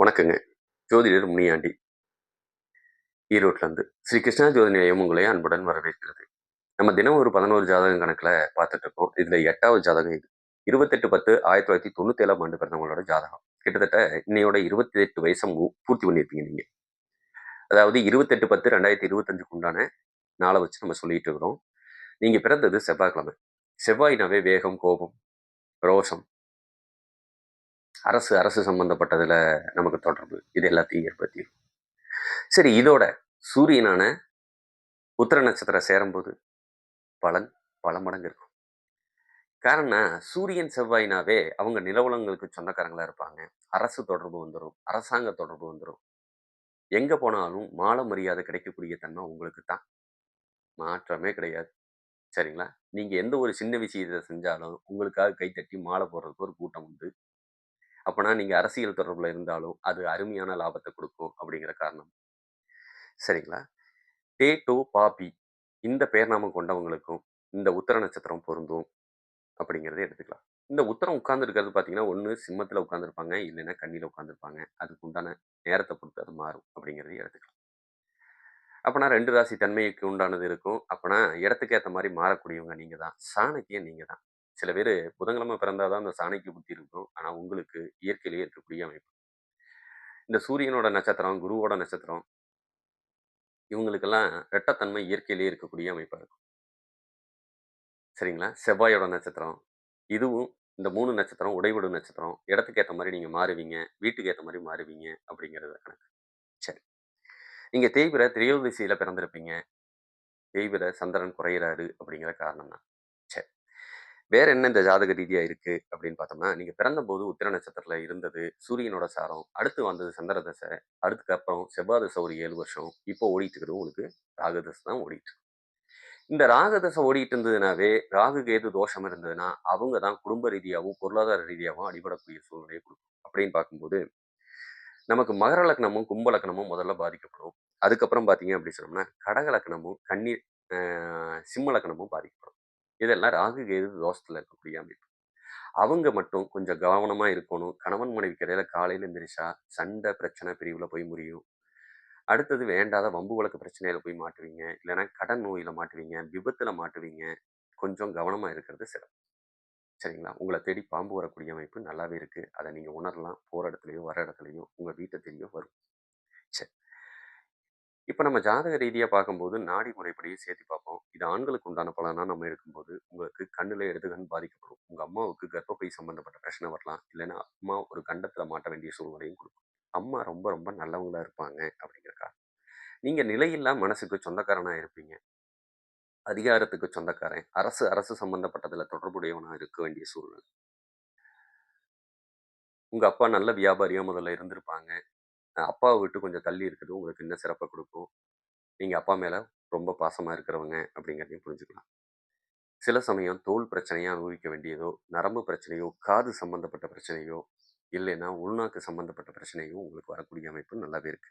வணக்கங்க. ஜோதிடர் முனியாண்டி. ஈரோட்லேருந்து ஸ்ரீ கிருஷ்ணா ஜோதி நிலையம் உங்களை அன்புடன் வரவேற்கிறது. நம்ம தினம் ஒரு பதினோரு ஜாதகம் கணக்கில் பார்த்துட்டு இருக்கோம். இதில் எட்டாவது ஜாதகம் இது. இருபத்தெட்டு பத்து ஆயிரத்தி தொள்ளாயிரத்தி தொண்ணூத்தி ஏழாம் ஆண்டு பிறந்தவங்களோட ஜாதகம். கிட்டத்தட்ட இன்னையோட இருபத்தி எட்டு வயசம் பூர்த்தி பண்ணியிருப்பீங்க நீங்கள் அதாவது இருபத்தெட்டு பத்து ரெண்டாயிரத்தி இருபத்தஞ்சுக்கு உண்டான நாளை வச்சு நம்ம சொல்லிட்டு இருக்கிறோம். நீங்க பிறந்தது செவ்வாய்க்கிழமை. செவ்வாய்னாவே வேகம் கோபம் ரோஷம். அரசு அரசு சம்மந்தப்பட்டதில் நமக்கு தொடர்பு. இது எல்லாத்தையும் ஏற்படுத்திடும் சரி இதோட சூரியனான உத்திர நட்சத்திரம் சேரும்போது பலன் பல மடங்கு இருக்கும். காரணம் சூரியன் செவ்வாயினாவே அவங்க நிலவலங்களுக்கு சொந்தக்காரங்களாக இருப்பாங்க. அரசு தொடர்பு வந்துடும் அரசாங்க தொடர்பு வந்துடும் எங்கே போனாலும் மாலை மரியாதை கிடைக்கக்கூடிய தன்மை உங்களுக்கு தான். மாற்றமே கிடையாது. சரிங்களா? நீங்கள் எந்த ஒரு சின்ன விஷயத்தை செஞ்சாலும் உங்களுக்காக கைத்தட்டி மாலை போடுறதுக்கு ஒரு கூட்டம் உண்டு. அப்போனா நீங்கள் அரசியல் தொடர்பில் இருந்தாலும் அது அருமையான லாபத்தை கொடுக்கும் அப்படிங்கிற காரணம். சரிங்களா? டே டோ பாபி இந்த பேர் நாமம் கொண்டவங்களுக்கும் இந்த உத்தர நட்சத்திரம் பொருந்தும் அப்படிங்கிறத எடுத்துக்கலாம். இந்த உத்தரம் உட்காந்துருக்கிறது பார்த்தீங்கன்னா ஒன்று சிம்மத்தில் உட்காந்துருப்பாங்க இல்லைன்னா கண்ணியில் உட்காந்துருப்பாங்க அதுக்கு உண்டான நேரத்தை பொறுத்து அது மாறும் அப்படிங்கிறதையும் எடுத்துக்கலாம். அப்போனா ரெண்டு ராசி தன்மைக்கு உண்டானது இருக்கும். அப்போனா இடத்துக்கு ஏற்ற மாதிரி மாறக்கூடியவங்க நீங்கள் தான் சாணக்கியம் நீங்கள் தான் சில பேர் புதன்கிழமை பிறந்தாதான் அந்த சாணைக்கு புத்தி இருக்கும். ஆனால் உங்களுக்கு இயற்கையிலேயே இருக்கக்கூடிய அமைப்பு. இந்த சூரியனோட நட்சத்திரம் குருவோட நட்சத்திரம் இவங்களுக்கெல்லாம் ரெட்டத்தன்மை இயற்கையிலேயே இருக்கக்கூடிய அமைப்பாக இருக்கும். சரிங்களா? செவ்வாயோட நட்சத்திரம் இதுவும் இந்த மூணு நட்சத்திரம் உடைவிடும் நட்சத்திரம் இடத்துக்கு ஏற்ற மாதிரி நீங்கள் மாறுவீங்க வீட்டுக்கு ஏற்ற மாதிரி மாறுவீங்க அப்படிங்கிறது கணக்கு. சரி. நீங்கள் தேய்பிர திரையோதிசையில் பிறந்திருப்பீங்க. தேய்பிர சந்திரன் குறையிறாரு அப்படிங்கிற காரணம் தான் வேற என்ன இந்த ஜாதக ரீதியா இருக்கு? அப்படின்னு பார்த்தோம்னா நீங்க பிறந்த போது உத்திர நட்சத்திரத்துல இருந்தது சூரியனோட சாரம் அடுத்து வந்தது சந்திர தசை அடுத்துக்கு அப்புறம் செவ்வாய் தசை ஒரு ஏழு வருஷம் இப்போ ஓடிட்டு இருக்கிறது உங்களுக்கு ராகதசை தான் ஓடிட்டு இந்த ராகதசை ஓடிட்டு இருந்ததுனாவே ராகு கேது தோஷம் இருந்ததுன்னா அவங்க தான் குடும்ப ரீதியாகவும் பொருளாதார ரீதியாகவும் அடிபடக்கூடிய சூழ்நிலையை கொடுக்கும். அப்படின்னு பார்க்கும்போது நமக்கு மகர லக்னமும் கும்ப லக்னமும் முதல்ல பாதிக்கப்படும். அதுக்கப்புறம் பார்த்தீங்க அப்படின்னு சொன்னோம்னா கடக லக்னமும் கண்ணீர் சிம்ம லக்னமும் பாதிக்கப்படும். இதெல்லாம் ராகு கேது தோஷத்தில் இருக்கக்கூடிய அமைப்பு. அவங்க மட்டும் கொஞ்சம் கவனமாக இருக்கணும். கணவன் மனைவிக்கு இடையில காலையில் எந்திரிச்சா சண்டை பிரச்சனை பிரிவில் போய் முடியும். அடுத்தது வேண்டாத வம்பு வழக்கு பிரச்சனையில் போய் மாட்டுவீங்க. இல்லைன்னா கடன் நோயில் மாட்டுவீங்க. விபத்தில் மாட்டுவீங்க. கொஞ்சம் கவனமாக இருக்கிறது சிறப்பு. சரிங்களா? உங்களை தேடி பாம்பு வரக்கூடிய அமைப்பு நல்லாவே இருக்குது அதை நீங்கள் உணரலாம். போகிற இடத்துலையோ வர இடத்துலையோ உங்கள் வீட்டை தெரியும் வரும். சரி. இப்போ நம்ம ஜாதக ரீதியாக பார்க்கும்போது நாடி முறைப்படியே சேர்த்து பார்ப்போம். இது ஆண்களுக்கு உண்டான பலனா நம்ம இருக்கும்போது உங்களுக்கு கண்ணில் இடதுகண் பாதிக்கப்படும். உங்கள் அம்மாவுக்கு கர்ப்பப்பை சம்மந்தப்பட்ட பிரச்சனை வரலாம். இல்லைன்னா அம்மா ஒரு கண்டத்தில் மாட்ட வேண்டிய சூழ்நிலையும் கொடுக்கும். அம்மா ரொம்ப ரொம்ப நல்லவங்களாக இருப்பாங்க அப்படிங்கிறக்கா நீங்கள் நிலையில்லா மனசுக்கு சொந்தக்காரனாக இருப்பீங்க. அதிகாரத்துக்கு சொந்தக்காரன். அரசு அரசு சம்பந்தப்பட்டதில் தொடர்புடையவனாக இருக்க வேண்டிய சூழ்நிலை. உங்கள் அப்பா நல்ல வியாபாரியாக முதல்ல இருந்திருப்பாங்க. அப்பாவை விட்டு கொஞ்சம் தள்ளி இருக்கிறது உங்களுக்கு இன்னும் சிறப்பை கொடுக்கும். நீங்கள் அப்பா மேலே ரொம்ப பாசமாக இருக்கிறவங்க அப்படிங்கிறதையும் புரிஞ்சுக்கலாம். சில சமயம் தோல் பிரச்சனையாக அனுபவிக்க வேண்டியதோ நரம்பு பிரச்சனையோ காது சம்மந்தப்பட்ட பிரச்சனையோ இல்லைன்னா உள்நாக்கு சம்மந்தப்பட்ட பிரச்சனையோ உங்களுக்கு வரக்கூடிய அமைப்பு நல்லாவே இருக்கு.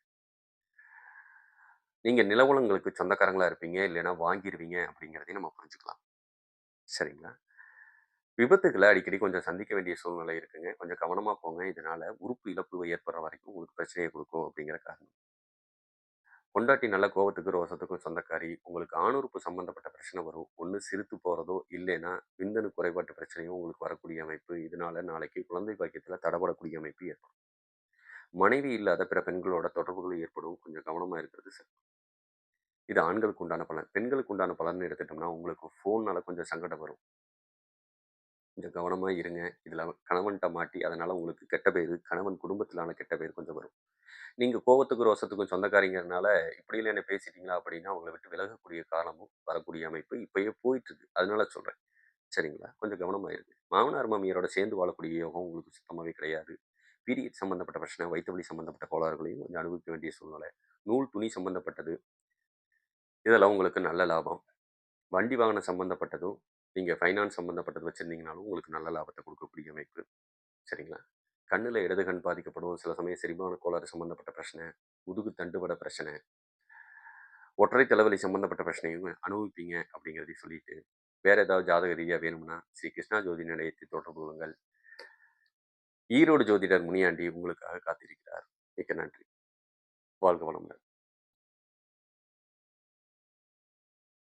நீங்கள் நிலவலங்களுக்கு சொந்தக்காரங்களா இருப்பீங்க இல்லைன்னா வாங்கிடுவீங்க அப்படிங்கிறதையும் நம்ம புரிஞ்சுக்கலாம். சரிங்களா? விபத்துக்களை அடிக்கடி கொஞ்சம் சந்திக்க வேண்டிய சூழ்நிலை இருக்குங்க. கொஞ்சம் கவனமாக போங்க. இதனால் உறுப்பு இழப்பு ஏற்படுற வரைக்கும் உங்களுக்கு பிரச்சனையை கொடுக்கும் அப்படிங்கிற காரணம். பொண்டாட்டி நல்ல கோபத்துக்கு ரோசத்துக்கும் சொந்தக்காரி உங்களுக்கு ஆணுறுப்பு சம்மந்தப்பட்ட பிரச்சனை வரும். ஒன்று சிரித்து போகிறதோ இல்லைன்னா விந்தணு குறைபாட்டு பிரச்சனையும் உங்களுக்கு வரக்கூடிய அமைப்பு. இதனால நாளைக்கு குழந்தை பாக்கியத்தில் தடப்படக்கூடிய அமைப்பு ஏற்படும். மனைவி இல்லாத பிற பெண்களோட தொடர்புகளும் ஏற்படும். கொஞ்சம் கவனமாக இருக்கிறது சார். இது ஆண்களுக்கு உண்டான பலன். பெண்களுக்கு உண்டான பலன் எடுத்துட்டோம்னா உங்களுக்கு ஃபோன்னால கொஞ்சம் சங்கடம் வரும். கொஞ்சம் கவனமாக இருங்க. இதில் கணவன்கிட்ட மாட்டி அதனால் உங்களுக்கு கெட்ட பேர் கணவன் குடும்பத்திலான கெட்ட பேர் கொஞ்சம் வரும். நீங்கள் கோபத்துக்கு ரோசத்துக்கும் சொந்தக்காரிங்கிறதுனால இப்படியில் என்ன பேசிட்டீங்களா? அப்படின்னா அவங்களை விட்டு விலகக்கூடிய காலமும் வரக்கூடிய அமைப்பு இப்போயே போயிட்டுருக்கு. அதனால சொல்கிறேன் சரிங்களா? கொஞ்சம் கவனமாக இருங்க. மாமனார் மாமியாரோட சேர்ந்து வாழக்கூடிய யோகம் உங்களுக்கு சுத்தமாகவே கிடையாது. பீரியட் சம்மந்தப்பட்ட பிரச்சனை வயிற்று வலி சம்மந்தப்பட்ட கோளாறுகளையும் கொஞ்சம் அனுபவிக்க வேண்டிய சூழ்நிலை. நூல் துணி சம்மந்தப்பட்டது இதெல்லாம் உங்களுக்கு நல்ல லாபம். வண்டி வாகனம் சம்மந்தப்பட்டதும் நீங்கள் ஃபைனான்ஸ் சம்மந்தப்பட்டது வச்சுருந்தீங்கனாலும் உங்களுக்கு நல்ல லாபத்தை கொடுக்கக்கூடிய அமைப்பு. சரிங்களா? கண்ணில் இடது கண் பாதிக்கப்படும் சில சமயம் செரிமான கோளாறு சம்மந்தப்பட்ட பிரச்சனை முதுகு தண்டுவட பிரச்சனை ஒற்றை தலைவலி சம்மந்தப்பட்ட பிரச்சனையும் அனுபவிப்பீங்க அப்படிங்கிறதையும் சொல்லிட்டு வேறு ஏதாவது ஜாதக ரீதியாக வேணும்னா ஸ்ரீ கிருஷ்ணா ஜோதி நிலையத்தை தொடர்பு கொள்ளுங்கள். ஈரோடு ஜோதிடர் முனியாண்டி உங்களுக்காக காத்திருக்கிறார். மிக்க நன்றி. வாழ்க வளமுடன்.